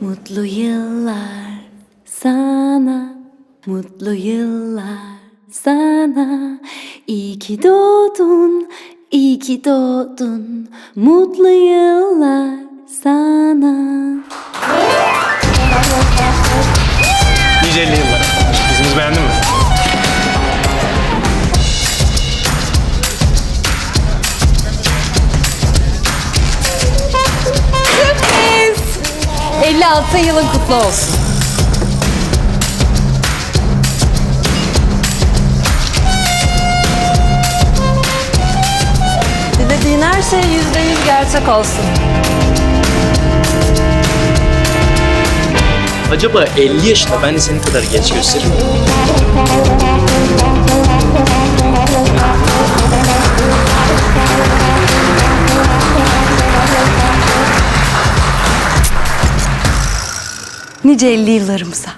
Mutlu yıllar sana, mutlu yıllar sana. İyi ki doğdun, iyi ki doğdun. Mutlu yıllar sana. Nice 56 yılın kutlu olsun. Dilediğin her şey yüzde yüz gerçek olsun. Acaba 50 yaşında ben de senin kadar genç gösteririm. Nice 50 yıllarımıza.